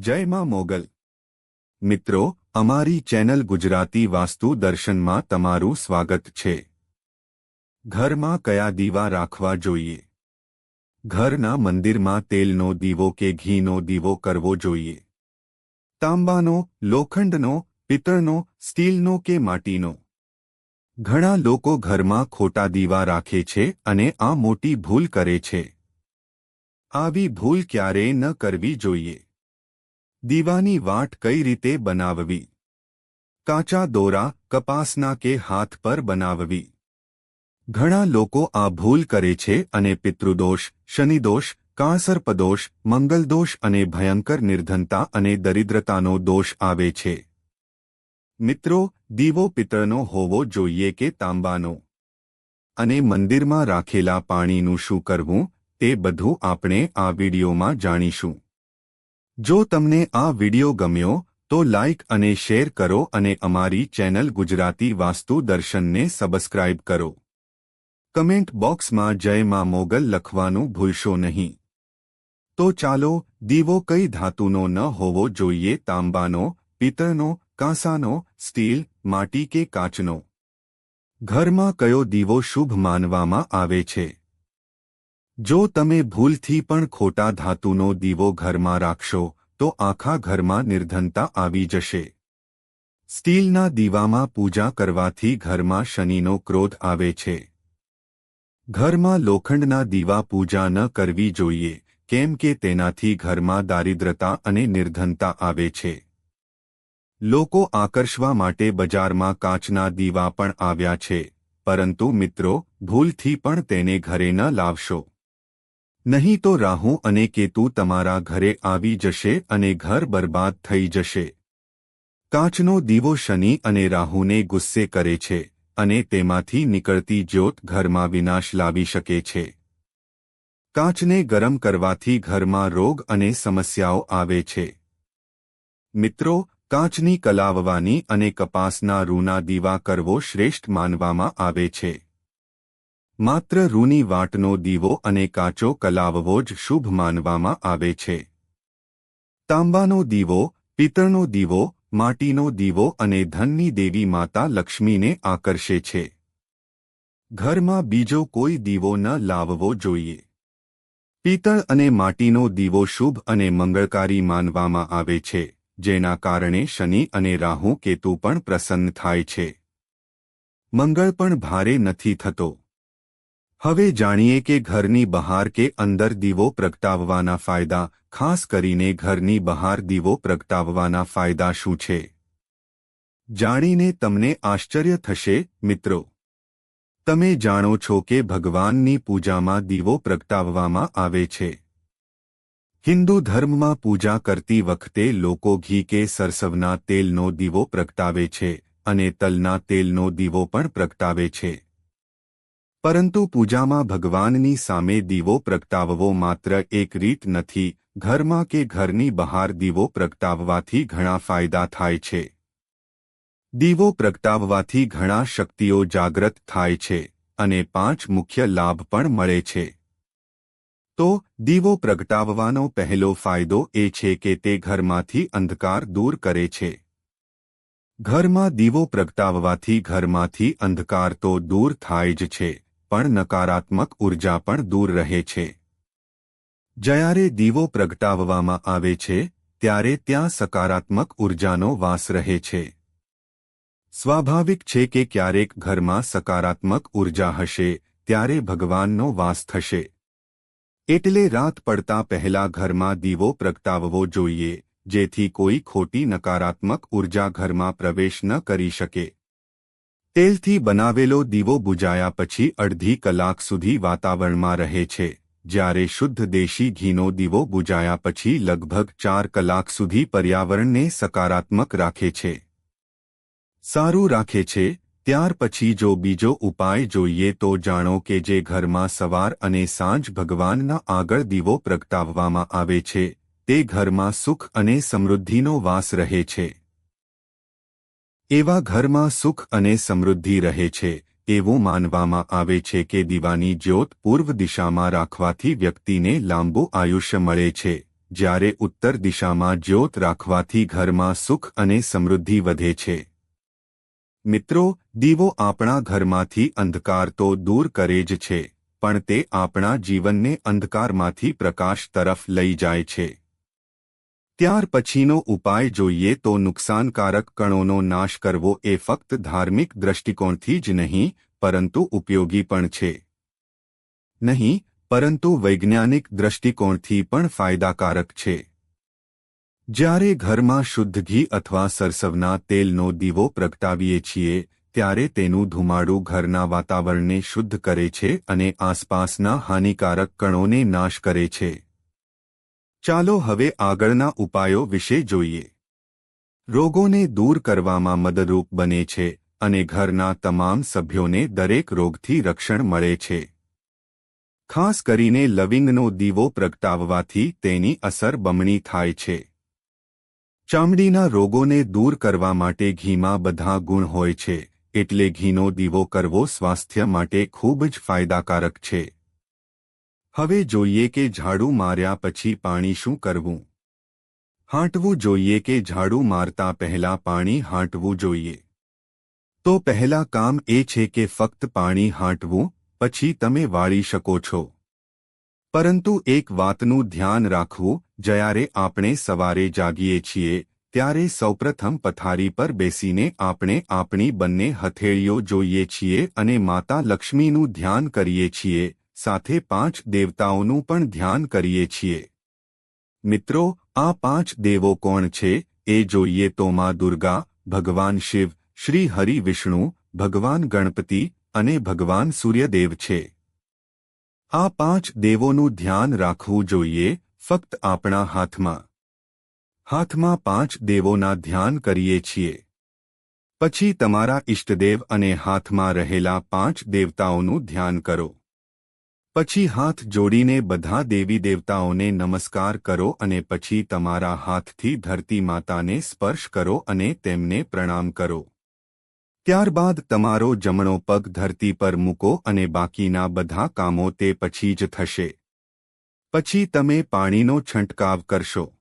જય માં મોગલ. મિત્રો, અમારી ચેનલ ગુજરાતી વાસ્તુ દર્શનમાં તમારું સ્વાગત છે. ઘરમાં કયા દીવા રાખવા જોઈએ? ઘરના મંદિરમાં તેલનો દીવો કે ઘીનો દીવો કરવો જોઈએ? તાંબાનો, લોખંડનો, પિત્તળનો, સ્ટીલનો કે માટીનો? ઘણા લોકો ઘરમાં ખોટા દીવા રાખે છે અને આ મોટી ભૂલ કરે છે. આવી ભૂલ ક્યારેય ન કરવી જોઈએ. દીવાની વાટ કઈ રીતે બનાવવી? કાચા દોરા કપાસના કે હાથ પર બનાવવી? ઘણા લોકો આ ભૂલ કરે છે અને પિતૃદોષ, શનિદોષ, કાળસર્પદોષ, મંગલદોષ અને ભયંકર નિર્ધનતા અને દરિદ્રતાનો દોષ આવે છે. મિત્રો, દીવો પિત્તળનો હોવો જોઈએ કે તાંબાનો? અને મંદિરમાં રાખેલા પાણીનું શું કરવું, તે બધું આપણે આ વિડીયોમાં જાણીશું. જો તમને આ વિડિયો ગમ્યો, તો લાઇક અને શેર કરો અને અમારી ચેનલ ગુજરાતી વાસ્તુ દર્શનને સબસ્ક્રાઇબ કરો. કમેન્ટ બોક્સમાં જય માં મોગલ લખવાનું ભૂલશો નહીં. તો ચાલો, દીવો કઈ ધાતુનો ન હોવો જોઈએ તાંબાનો, પિત્તળનો, કાંસાનો, સ્ટીલ, માટી કે કાચનો? ઘરમાં કયો દીવો શુભ માનવામાં આવે છે? જો તમે ભૂલથી પણ ખોટા ધાતુનો દીવો ઘરમાં રાખશો, તો આખા ઘરમાં નિર્ધનતા આવી જશે. સ્ટીલના દીવામાં પૂજા કરવાથી ઘરમાં શનિનો ક્રોધ આવે છે. ઘરમાં લોખંડના દીવા પૂજા ન કરવી જોઈએ, કેમ કે તેનાથી ઘરમાં દારિદ્રતા અને નિર્ધનતા આવે છે. લોકો આકર્ષવા માટે બજારમાં કાચના દીવા પણ આવ્યા છે, પરંતુ મિત્રો, ભૂલથી પણ તેને ઘરે ન લાવશો. નહીં તો રાહુ અને કેતુ તમારા ઘરે આવી જશે અને ઘર બરબાદ થઈ જશે. કાચનો દીવો શનિ અને રાહુને ગુસ્સે કરે છે અને તેમાંથી નીકળતી જ્યોત ઘરમાં વિનાશ લાવી શકે છે. કાચને ગરમ કરવાથી ઘરમાં રોગ અને સમસ્યાઓ આવે છે. મિત્રો, કાચની કલાવવાની અને કપાસના રૂના દીવા કરવો શ્રેષ્ઠ માનવામાં આવે છે. માત્ર રૂની વાટનો દીવો અને કાચો કલાવવો જ શુભ માનવામાં આવે છે. તાંબાનો દીવો, પિત્તળનો દીવો, માટીનો દીવો અને ધનની દેવી માતા લક્ષ્મીને આકર્ષે છે. ઘરમાં બીજો કોઈ દીવો ન લાવવો જોઈએ. પિત્તળ અને માટીનો દીવો શુભ અને મંગળકારી માનવામાં આવે છે, જેના કારણે શનિ અને રાહુ કેતુ પણ પ્રસન્ન થાય છે. મંગળ પણ ભારે નથી થતો. હવે જાણીએ કે ઘરની બહાર કે અંદર દીવો પ્રગટાવવાના ફાયદા, ખાસ કરીને ઘરની બહાર દીવો પ્રગટાવવાના ફાયદા શું છે? જાણીને તમને આશ્ચર્ય થશે, મિત્રો. તમે જાણો છો કે ભગવાનની પૂજામાં દીવો પ્રગટાવવામાં આવે છે. હિન્દુ ધર્મમાં પૂજા કરતી વખતે લોકો ઘી કે સરસવના તેલનો દીવો પ્રગટાવે છે અને તલના તેલનો દીવો પણ પ્રગટાવે છે. પરંતુ પૂજામાં ભગવાનની સામે દીવો પ્રગટાવવો માત્ર એક રીત નથી, ઘરમાં કે ઘરની બહાર દીવો પ્રગટાવવાથી ઘણા ફાયદા થાય છે. દીવો પ્રગટાવવાથી ઘણા શક્તિઓ જાગ્રત થાય છે અને પાંચ મુખ્ય લાભ પણ મળે છે. તો, દીવો પ્રગટાવવાનો પહેલો ફાયદો એ છે કે તે ઘરમાંથી અંધકાર દૂર કરે છે. ઘરમાં દીવો પ્રગટાવવાથી ઘરમાંથી અંધકાર તો દૂર થાય જ છે. પણ નકારાત્મક ઊર્જા પણ દૂર રહે છે. જ્યારે દીવો પ્રગટાવવામાં આવે છે, ત્યારે ત્યાં સકારાત્મક ઉર્જાનો વાસ રહે છે. સ્વાભાવિક છે કે ક્યારેક ઘરમાં સકારાત્મક ઊર્જા હશે, ત્યારે ભગવાનનો વાસ થશે. એટલે રાત પડતા પહેલા ઘરમાં દીવો પ્રગટાવવો જોઈએ, જેથી કોઈ ખોટી નકારાત્મક ઊર્જા ઘરમાં પ્રવેશ ન કરી શકે. તેલથી બનાવેલો દીવો બુજાયા પછી અડધી કલાક સુધી વાતાવરણમાં રહે છે, જ્યારે શુદ્ધ દેશી ઘીનો દીવો બુજાયા પછી લગભગ ચાર કલાક સુધી પર્યાવરણને સકારાત્મક રાખે છે. સારું રાખે છે, ત્યાર પછી જો બીજો ઉપાય જોઈએ તો જાણો કે જે ઘરમાં સવાર અને સાંજ ભગવાનના આગળ દીવો પ્રગટાવવામાં આવે છે, તે ઘરમાં સુખ અને સમૃદ્ધિનો વાસ રહે છે. એવા ઘરમાં સુખ અને સમૃદ્ધિ રહે છે, એવું માનવામાં આવે છે કે દીવાની જ્યોત પૂર્વ દિશામાં રાખવાથી વ્યક્તિને લાંબુ આયુષ્ય મળે છે. જ્યારે ઉત્તર દિશામાં જ્યોત રાખવાથી ઘરમાં સુખ અને સમૃદ્ધિ વધે છે. મિત્રો, દીવો આપણા ઘરમાંથી અંધકાર તો દૂર કરે જ છે, પણ તે આપણા જીવનને અંધકારમાંથી પ્રકાશ તરફ લઈ જાય છે. ત્યાર પછીનો ઉપાય જોઈએ તો નુકસાનકારક કણોનો નાશ કરવો એ ફક્ત ધાર્મિક દ્રષ્ટિકોણથી જ નહીં, પરંતુ ઉપયોગી પણ છે. નહીં, પરંતુ વૈજ્ઞાનિક દ્રષ્ટિકોણથી પણ ફાયદાકારક છે. જ્યારે ઘરમાં શુદ્ધ ઘી અથવા સરસવના તેલનો દીવો પ્રગટાવીએ છીએ, ત્યારે તેનું ધુમાડું ઘરના વાતાવરણને શુદ્ધ કરે છે અને આસપાસના હાનિકારક કણોને નાશ કરે છે. ચાલો હવે આગળના ઉપાયો વિશે જોઈએ. રોગોને દૂર કરવામાં મદદરૂપ બને છે અને ઘરના તમામ સભ્યોને દરેક રોગથી રક્ષણ મળે છે. ખાસ કરીને લવિંગનો દીવો પ્રગટાવવાથી તેની અસર બમણી થાય છે. ચામડીના રોગોને દૂર કરવા માટે ઘીમાં બધા ગુણ હોય છે, એટલે ઘીનો દીવો કરવો સ્વાસ્થ્ય માટે ખૂબ જ ફાયદાકારક છે. હવે જોઈએ કે ઝાડુ માર્યા પછી પાણી શું કરવું? હાંટવું જોઈએ કે ઝાડુ મારતા પહેલા પાણી હાંટવું જોઈએ? તો પહેલા કામ એ છે કે ફક્ત પાણી હાંટવું, પછી તમે વાળી શકો છો. પરંતુ એક વાતનું ધ્યાન રાખવું, જ્યારે આપણે સવારે જાગીએ છીએ, ત્યારે સૌપ્રથમ પથારી પર બેસીને આપણે આપણી બંને હથેળીઓ જોઈએ છીએ અને માતા લક્ષ્મીનું ધ્યાન કરીએ છીએ સાથે પાંચ દેવતાઓનું પણ ધ્યાન કરીએ છીએ. મિત્રો, આ પાંચ દેવો કોણ છે? એ જોઈએ તો માં દુર્ગા, ભગવાન શિવ, શ્રી હરિ વિષ્ણુ, ભગવાન ગણપતિ અને ભગવાન સૂર્યદેવ છે. આ પાંચ દેવોનું ધ્યાન રાખવું જોઈએ, ફક્ત આપણા હાથમાં. હાથમાં પાંચ દેવોના ધ્યાન કરીએ છીએ. પછી તમારા ઇષ્ટદેવ અને હાથમાં રહેલા પાંચ દેવતાઓનું ધ્યાન કરો. પછી હાથ જોડીને બધા દેવી દેવતાઓને નમસ્કાર કરો અને પછી તમારા હાથથી ધરતી માતાને સ્પર્શ કરો અને તેમને પ્રણામ કરો. ત્યારબાદ તમારો જમણો પગ ધરતી પર મૂકો અને બાકીના બધા કામો તે પછી જ થશે. પછી તમે પાણીનો છંટકાવ કરશો.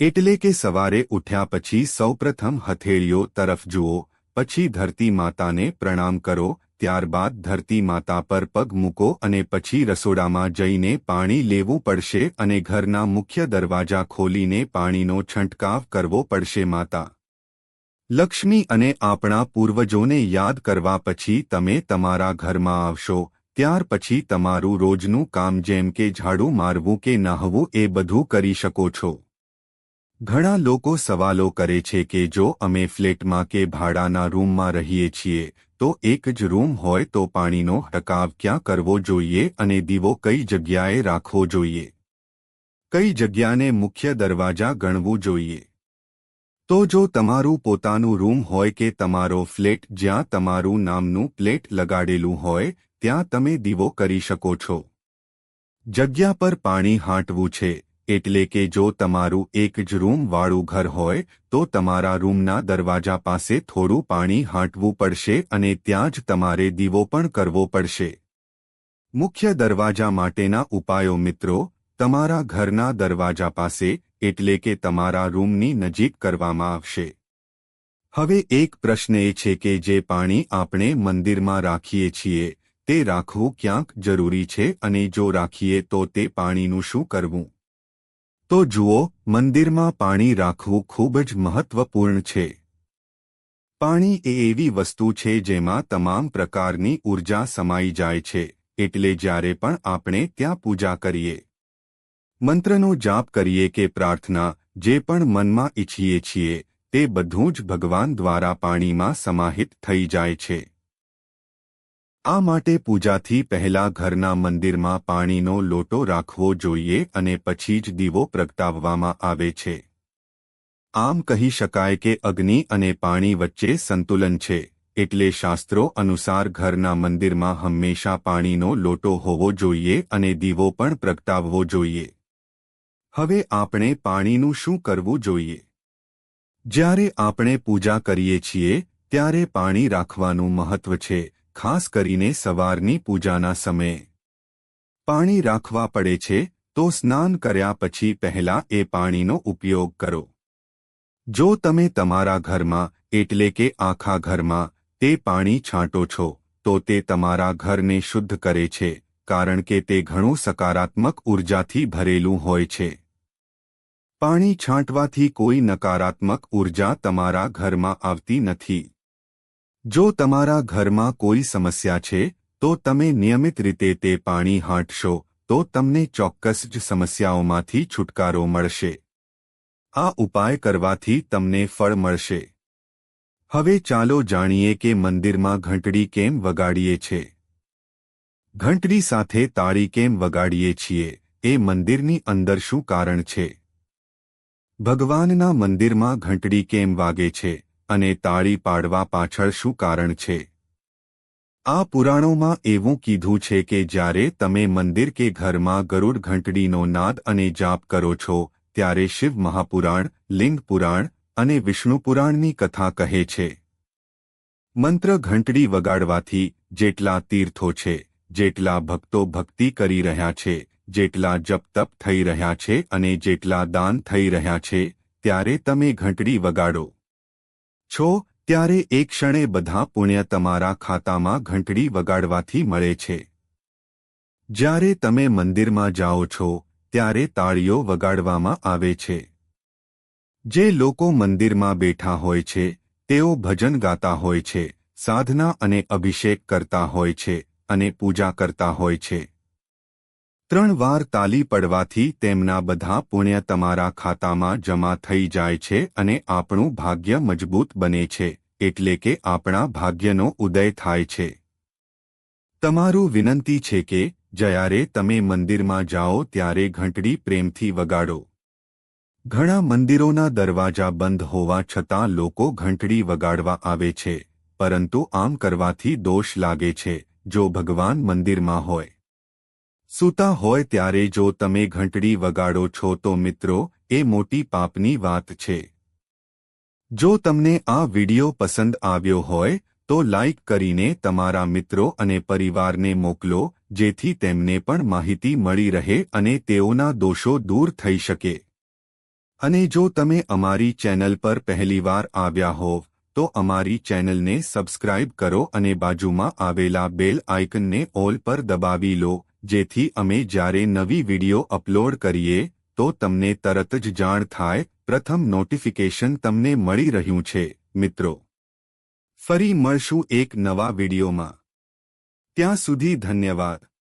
એટલે કે સવારે ઉઠ્યા પછી સૌપ્રથમ હથેળીઓ તરફ જુઓ, પછી ધરતી માતાને પ્રણામ કરો ત્યારબાદ ધરતી માતા પર પગ મૂકો અને પછી રસોડામાં જઈને પાણી લેવું પડશે અને ઘરના મુખ્ય દરવાજા ખોલીને પાણીનો છંટકાવ કરવો પડશે માતા. લક્ષ્મી અને આપણા પૂર્વજોને યાદ કરવા પછી તમે તમારા ઘરમાં આવશો, ત્યાર પછી તમારું રોજનું કામ જેમ કે ઝાડુ મારવું કે નહાવું એ બધું કરી શકો છો. ઘણા લોકો સવાલો કરે છે કે જો અમે ફ્લેટમાં કે ભાડાના રૂમમાં રહીએ છીએ તો એક જ રૂમ હોય તો પાણીનો ટકાવ ક્યાં કરવો જોઈએ અને દીવો કઈ જગ્યાએ રાખવો જોઈએ? કઈ જગ્યાને મુખ્ય દરવાજા ગણવું જોઈએ? તો જો તમારું પોતાનું રૂમ હોય કે તમારો ફ્લેટ જ્યાં તમારું નામનું પ્લેટ લગાડેલું હોય, ત્યાં તમે દીવો કરી શકો છો. જગ્યા પર પાણી હાંટવું છે. એટલે કે જો તમારું એક જ રૂમવાળું ઘર હોય, તો તમારા રૂમના દરવાજા પાસે થોડું પાણી હાંટવું પડશે અને ત્યાં જ તમારે દીવો પણ કરવો પડશે. મુખ્ય દરવાજા માટેના ઉપાયો મિત્રો, તમારા ઘરના દરવાજા પાસે, એટલે કે તમારા રૂમની નજીક કરવામાં આવશે. હવે એક પ્રશ્ન એ છે કે જે પાણી આપણે મંદિરમાં રાખીએ છીએ, તે રાખવું ક્યાંક જરૂરી છે અને જો રાખીએ તો તે પાણીનું શું કરવું? તો જુઓ, મંદિરમાં પાણી રાખવું ખૂબ જ મહત્વપૂર્ણ છે. પાણી એ એવી વસ્તુ છે જેમાં તમામ પ્રકારની ઊર્જા સમાઈ જાય છે, એટલે જ્યારે પણ આપણે ત્યાં પૂજા કરીએ. મંત્રનો જાપ કરીએ કે પ્રાર્થના, જે પણ મનમાં ઈચ્છીએ છીએ, તે બધું જ ભગવાન દ્વારા પાણીમાં સમાહિત થઈ જાય છે. આ માટે પૂજાથી પહેલા ઘરના મંદિરમાં પાણીનો લોટો રાખવો જોઈએ અને પછી જ દીવો પ્રગટાવવામાં આવે છે. આમ કહી શકાય કે અગ્નિ અને પાણી વચ્ચે સંતુલન છે, એટલે શાસ્ત્રો અનુસાર ઘરના મંદિરમાં હંમેશા પાણીનો લોટો હોવો જોઈએ અને દીવો પણ પ્રગટાવવો જોઈએ. હવે આપણે પાણીનું શું કરવું જોઈએ? જ્યારે આપણે પૂજા કરીએ છીએ, ત્યારે પાણી રાખવાનું મહત્વ છે. ખાસ કરીને સવારની પૂજાના સમયે. પાણી રાખવા પડે છે, તો સ્નાન કર્યા પછી પહેલા એ પાણીનો ઉપયોગ કરો. જો તમે તમારા ઘરમાં, એટલે કે આખા ઘરમાં, તે પાણી છાંટો છો, તો તે તમારા ઘરને શુદ્ધ કરે છે, કારણ કે તે ઘણું સકારાત્મક ઉર્જાથી ભરેલું હોય છે. પાણી છાંટવાથી કોઈ નકારાત્મક ઊર્જા તમારા ઘરમાં આવતી નથી. જો તમારા ઘરમાં કોઈ સમસ્યા છે, તો તમે નિયમિત રીતે તે પાણી હાંટશો, તો તમને ચોક્કસ જ સમસ્યાઓમાંથી છુટકારો મળશે. આ ઉપાય કરવાથી તમને ફળ મળશે. હવે ચાલો જાણીએ કે મંદિરમાં ઘંટડી કેમ વગાડીએ છે. ઘંટડી સાથે તાળી કેમ વગાડીએ છીએ, એ મંદિરની અંદર શું કારણ છે? ભગવાનના મંદિરમાં ઘંટડી કેમ વાગે છે? અને તાળી પાડવા પાછળ શું કારણ છે? આ પુરાણોમાં એવું કીધું છે કે જ્યારે તમે મંદિર કે ઘરમાં ગરુડ ઘંટડીનો નાદ અને જાપ કરો છો, ત્યારે શિવ મહાપુરાણ, લિંગ પુરાણ અને વિષ્ણુપુરાણની કથા કહે છે. મંત્ર ઘંટડી વગાડવાથી જેટલા તીર્થો છે, જેટલા ભક્તો ભક્તિ કરી રહ્યા છે, જેટલા જપ તપ થઈ રહ્યા છે અને જેટલા દાન થઈ રહ્યા છે, ત્યારે તમે ઘંટડી વગાડો. છો, ત્યારે એક ક્ષણે બધા પુણ્ય તમારા ખાતામાં ઘંટડી વગાડવાથી મળે છે. જ્યારે તમે મંદિરમાં જાઓ છો, ત્યારે તાળીઓ વગાડવામાં આવે છે. જે લોકો મંદિરમાં બેઠા હોય છે, તેઓ ભજન ગાતા હોય છે, સાધના અને અભિષેક કરતા હોય છે અને પૂજા કરતા હોય છે. ત્રણ વાર તાલી પડવાથી તેમના બધા પુણ્ય તમારા ખાતામાં જમા થઈ જાય છે અને આપણું ભાગ્ય મજબૂત બને છે, એટલે કે આપણા ભાગ્યનો ઉદય થાય છે. તમારું વિનંતી છે કે, જ્યારે તમે મંદિરમાં જાઓ ત્યારે ઘંટડી પ્રેમથી વગાડો. ઘણા મંદિરોના દરવાજા બંધ હોવા છતાં લોકો ઘંટડી વગાડવા આવે છે, પરંતુ આમ કરવાથી દોષ લાગે છે, જો ભગવાન મંદિરમાં હોય. સૂતા હોય ત્યારે જો તમે ઘંટડી વગાડો છો તો મિત્રો, એ મોટી પાપની વાત છે. જો તમને આ વિડિયો પસંદ આવ્યો હોય, તો લાઇક કરીને તમારા મિત્રો અને પરિવારને મોકલો, જેથી તેમને પણ માહિતી મળી રહે અને તેઓના દોષો દૂર થઈ શકે. અને જો તમે અમારી ચેનલ પર પહેલીવાર આવ્યા હોવ તો અમારી ચેનલને સબસ્ક્રાઇબ કરો અને બાજુમાં આવેલા બેલ આઇકનને ઓલ પર દબાવી લો જેથી અમે જ્યારે નવી વિડિયો અપલોડ કરીએ, તો તમને તરત જ જાણ થાય, પ્રથમ નોટિફિકેશન તમને મળી રહ્યું છે, મિત્રો. ફરી મળશું એક નવા વિડિયોમાં. ત્યાં સુધી ધન્યવાદ.